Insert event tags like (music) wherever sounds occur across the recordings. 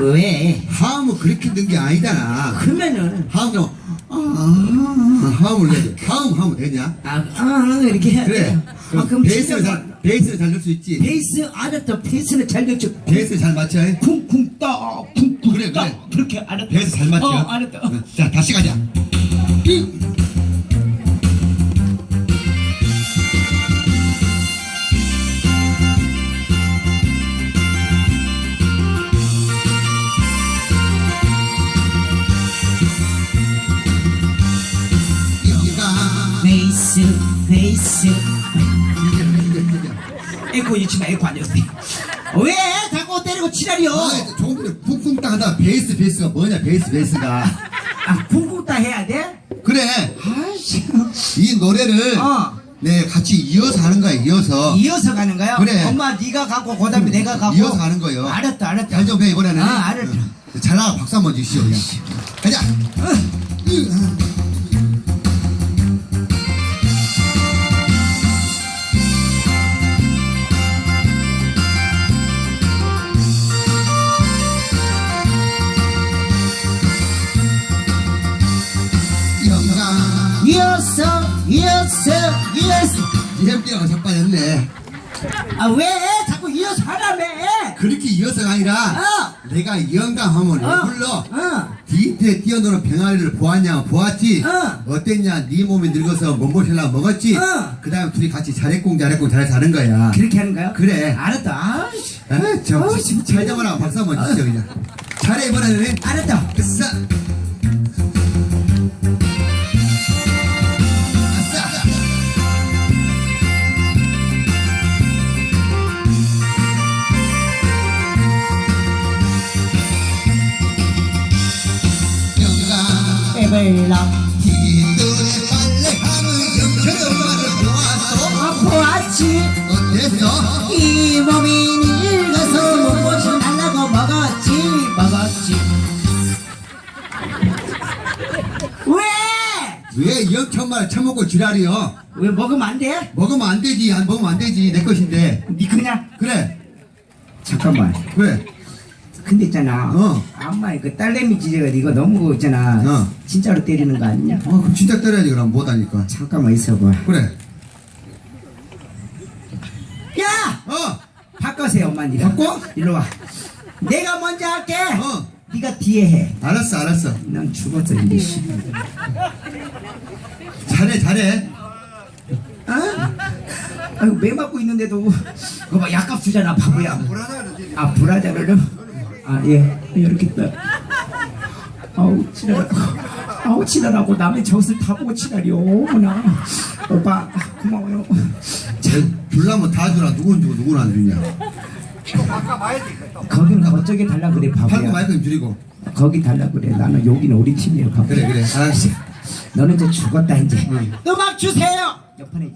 왜? 하음은 그렇게 든게 아니잖아. 그러면은. 하음은 아, 하음을 내야 돼 하음 하면 되냐? 아, 아 이렇게 해야 그래. 돼. 아, 그럼 베이스를 잘 베이스를 잘 넣을 수 있지 베이스 알았다. 베이스는 잘 넣죠. 베이스를 잘 맞춰 쿵쿵 떠 쿵쿵 그래, 떠 그래. 그렇게 알았다. 베이스 잘 맞춰 어 알았다. 응, 자 다시 가자 베이스 베이스 에코 유치마 에코 아니었어. 왜 자꾸 때리고 치라리요? 아, 조금 전에 쿵쿵 따 하다 베이스 베이스가 뭐냐 베이스 베이스가 아 쿵쿵 따 해야 돼? 그래 아씨 이 노래를 어. 네 같이 이어서 하는 거야 이어서 이어서 가는 거야? 그래. 엄마 네가 가고 그다음에 내가 가고 이어서 가는 거예요. 알았다 알았다. 잘 좀 해 이번에는 아, 알았다. 응. 잘 나가 박수 한번 주시오 그냥 가자 영가 이어서 이어서 이zem띠가 자빠졌네 아 왜 자꾸 이어서 하라며? 그렇게 이어서가 아니라 어. 내가 영감 하면 왜 어. 불러 어. 뒤태 뛰어노는 병아리를 보았냐 보았지 어. 어땠냐 네 몸이 늙어서 몽골신라 먹었지 어. 그 다음 둘이 같이 잘했공 잘했공 잘 자는 거야 그렇게 하는 거야? 그래 알았다. 아이씨. 아저 어, 진짜. 잘 잡아라 박수 한번 주시죠 그냥 잘해 이번에는 알았다. 왜? 왜 영천말 처먹고 지랄이요? 왜 먹으면 안 돼? 먹으면 안 되지 안 먹으면 안 되지 내 것인데 니 그냥 그래 잠깐만. 그래 근데 있잖아. 어. 엄마 그 딸내미 지제가 이거 너무 있잖아. 어. 진짜로 때리는 거 아니냐? 어 그럼 진짜 때려야지 그럼 못하니까 잠깐만 있어봐. 그래 야! 어 바꿔세요 엄마 니랑. 바꿔? 일로 와. 내가 먼저 할게. 어. 네가 뒤에 해. 알았어 알았어 난 죽었어 이제. 씨. 잘해 잘해 어? 아유 매 맞고 있는데도 그거 봐 약값 주잖아 바보야. 아 브라자를 아 예. 이렇게 딱. 아우 치라라고. 아우 치라라고 남의 젖을 다 보고 치라리오. 어머나. 오빠 고마워요. 제 줄라면 다 주라 누군 주고 누군 안 주냐 거기는 어쩌게 달라 그래 바보야. 마이크 좀 줄이고 거기 달라 그래. 나는 여기는 우리 팀이에요 바보야. 그래 그래 알았어 너는 이제 죽었다 이제. 응. 음악 주세요. 옆판에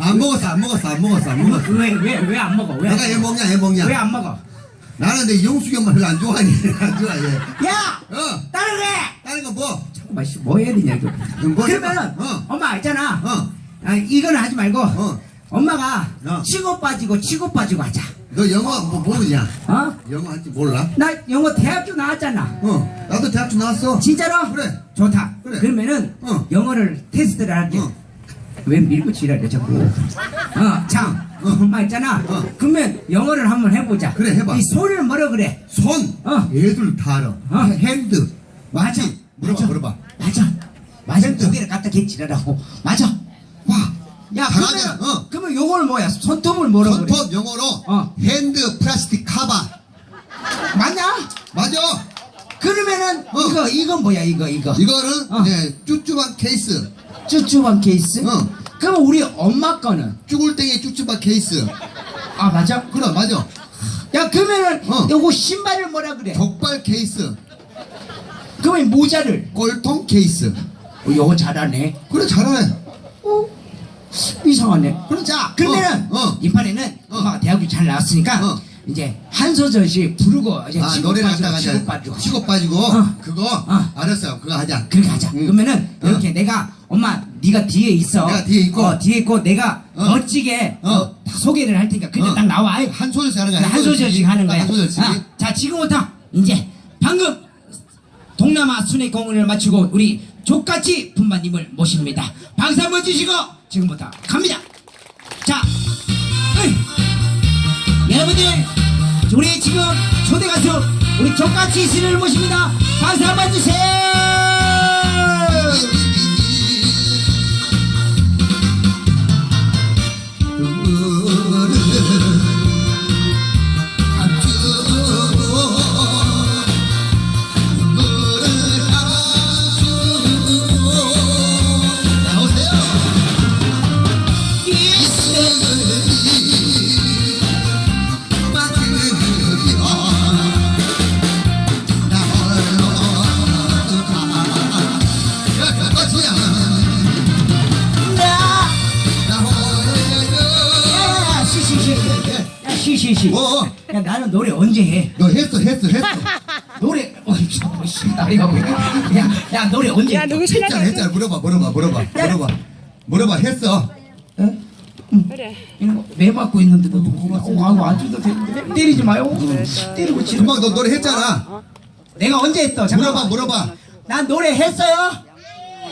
안 먹었어 안 먹었어 안 먹었어 안 먹었어 왜 왜 왜 안 먹어? 왜안 내가 얘? 먹냐 얘 먹냐 왜 안 먹어? 나는 내 영숙이 엄마 별로 안 좋아하니 (laughs) 안 좋아해 야어 다른 애. 다른 거 뭐? 잠깐만 씨, 뭐 해야 되냐 이거. 뭐 그러면은 해봐. 어. 엄마 있잖아. 어. 아, 이거는 하지 말고 어. 엄마가 어. 치고 빠지고 치고 빠지고 하자. 너 영어 뭐 모르냐? 어? 영어 할줄 몰라? 나 영어 대학교 나왔잖아. 어. 나도 대학교 나왔어. 진짜로? 그래. 좋다. 그래. 그러면은 어. 영어를 테스트를 할게. 어. 왜 밀고 지랄해 자꾸. 어, 참. 어. 엄마 있잖아. 어. 그러면 영어를 한번 해보자. 그래, 해봐. 이 손을 뭐라 그래? 손. 어. 얘들 다 알아. 어. 핸드. 맞아. 물어봐, 맞아. 물어봐. 맞아. 맞아. 핸드. 두 개를 갖다 개지랄하고. 맞아. 와. 야 잘하네. 그러면 어. 그러면 요거는 뭐야 손톱을 뭐라고 그래 손톱 영어로 어. 핸드 플라스틱 카바. 맞냐 맞아. 그러면은 어. 이거 이건 뭐야 이거 이거 이거는 어. 네, 쭈쭈한 케이스. 쭈쭈한 케이스 어. 그럼 우리 엄마 거는 쭈글땡이 쭈쭈한 케이스. 아 맞아 그럼 맞아. 야 그러면은 어. 요거 신발을 뭐라 그래 족발 케이스. 그러면 모자를 꼴통 케이스. 어, 요거 잘하네 그래 잘하네. 어 이상하네 그럼 자 그러면은 어, 어. 이번에는 어. 엄마가 대학교 잘 나왔으니까 어. 이제 한 소절씩 부르고 이제 아 치고 노래를 갖다가 치고 이제 빠지고 치고 빠지고 어. 그거 어. 알았어 그거 하자. 그렇게 하자. 응. 그러면은 어. 이렇게 내가 엄마 네가 뒤에 있어. 내가 뒤에 있고. 어, 뒤에 있고 내가 어. 멋지게 어. 어, 다 소개를 할 테니까 그때 어. 딱 나와. 한 소절씩 하는 거야. 한 소절씩 하는 거야. 한 소절씩. 아, 자 지금부터 이제 방금 동남아 순회 공연을 마치고 우리 족같이 분마님을 모십니다. 박수 한번 주시고 지금부터 갑니다. 자, 어이. 여러분들 우리 지금 초대 가수 우리 족같이 씨를 모십니다. 박수 한번 주세요. 야, 쉬쉬쉬. 어, 어. 야, 나는 노래 언제 해? 너 했어 했어 했어. (laughs) 노래, 어이, 저, 씨, 나이가 왜. 야, 야, 노래 언제 야, 해? 누구 했잖아 했잖아 물어봐 물어봐 물어봐 물어봐 물어봐 했어. 어? 그래. 이런 거매 맞고 있는데도 어, 아이고 안 줘도 되는데 때리지 마요. 때리고 치는 거. 금방 너 노래 했잖아. 내가 언제 했어? 물어봐 잠깐만. 물어봐. 난 노래 했어요.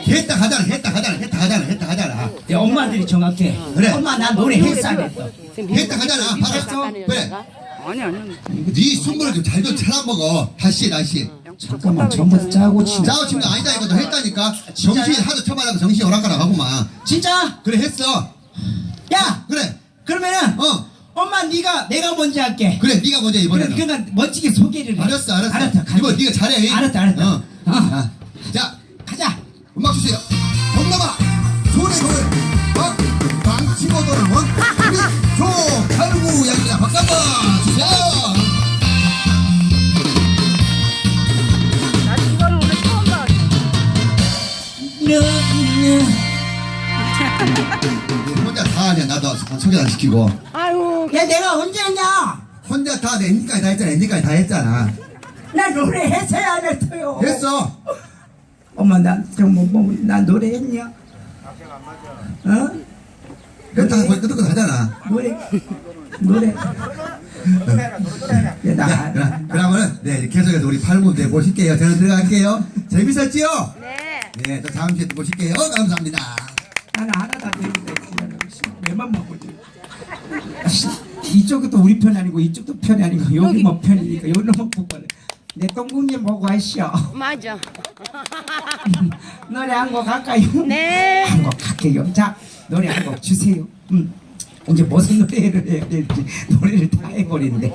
했다 하잖아 했다 하잖아 했다 하잖아 했다 하잖아. 내 엄마들이 정확해. 그래. 엄마 나 노래 했어 안 했어? 했다 하잖아. 했어? 그래. 아니 아니. 네 숨을 좀잘좀 찾아먹어. 다시 다시. 잠깐만 전부 짜고 치네. 짜고 치는 거 아니다 이거 너 했다니까. 정신 하도 쳐말하고 정신 오락가락 하구만. 진짜? 그래 했어. 야, 그래. 그러면은 어. 엄마 네가 내가 먼저 할게. 그래 네가 먼저 그래, 이번에는. 그러니까 멋지게 소개를 해. 알았어 알았어. 알았어. 가- 이번 네가 잘해. 알았다, 알았다. 어. 어. 아, 시키고 아유. 야 내가 언제 했냐? 혼자 다 엔딩까지 다 했잖아 엔딩까지 다 했잖아 나 노래 했어야 안 했어요. 했어 엄마 나 정말 뭐나 노래 했냐? 어? 했다 거의 끄덕끄덕 하잖아 노래 노래. 야, 나 자, 그럼, 그러면은 네 계속해서 우리 팔군대 모실게요 저는 들어갈게요 재밌었지요? 네. 네, 또 다음 주에 또 모실게요. 감사합니다. 나는 하나도 안 되는데 왜만 먹거든. 이쪽도 우리 편 아니고 이쪽도 편이 아니고 여기 뭐 편이니까 여기는 뭐 보고 내 똥궁이 뭐고 하시오. 맞아. (laughs) 노래 한 곡 할까요? 네. 한 곡 할게요. 자 노래 한 곡 주세요. 음. 이제 무슨 노래를 해야 될지 노래를 다 해버리는데.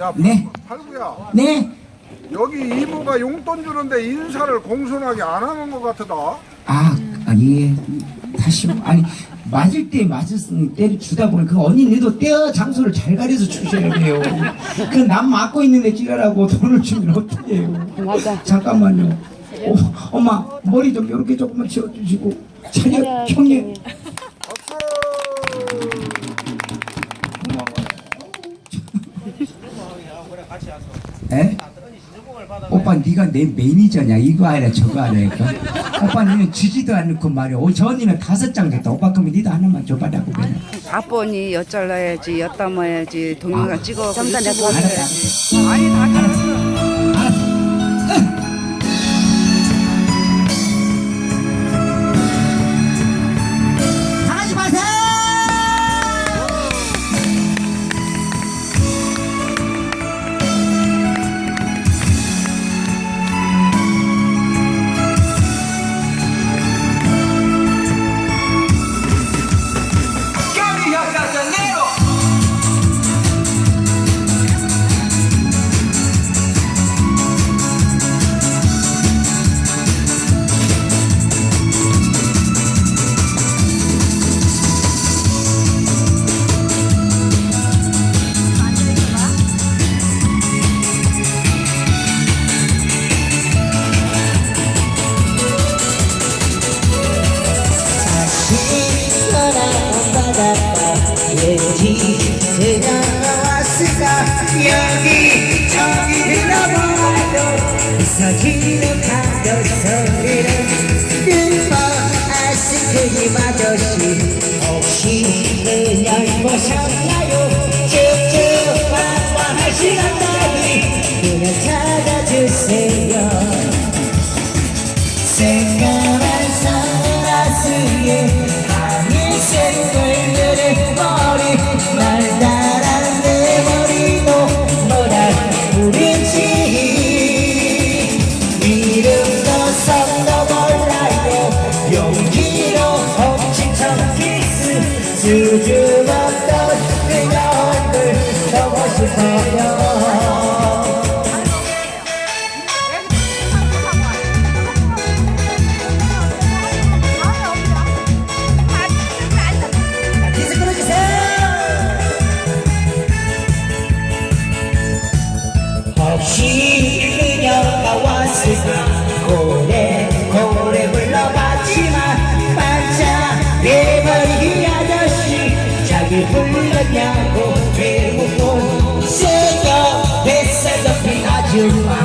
야, 네, 팔구야. 네. 여기 이모가 용돈 주는데 인사를 공손하게 안 하는 것 같다. 아, 아, 예. 다시 아니 맞을 때 맞았으니 때를 주다 보니 그 언니 네도 때와 장소를 잘 가려서 주셔야 돼요. 그 남 맞고 있는데 찌라라고 돈을 주면 어떻게 해요? 맞아. 잠깐만요. 어, 엄마 머리 좀 이렇게 조금만 치워주시고 차려 형님. 에? 오빠 네가 내 매니저냐? 이거 아니라 저거 아니까? 오빠 니는 주지도 않고 말이야. 오, 저 언니는 다섯 장 됐다. 오빠 그러면 니도 하나만 줘봐라고 그래. 아버니 엿 잘라야지 엿 담아야지 동영상 아. 찍어 알았다. 아니 다 잘했 여기 저기 넘어와도 이사지는 파도 소리는 沼 아이스크림 아저씨 혹시 그냥 보셨나 you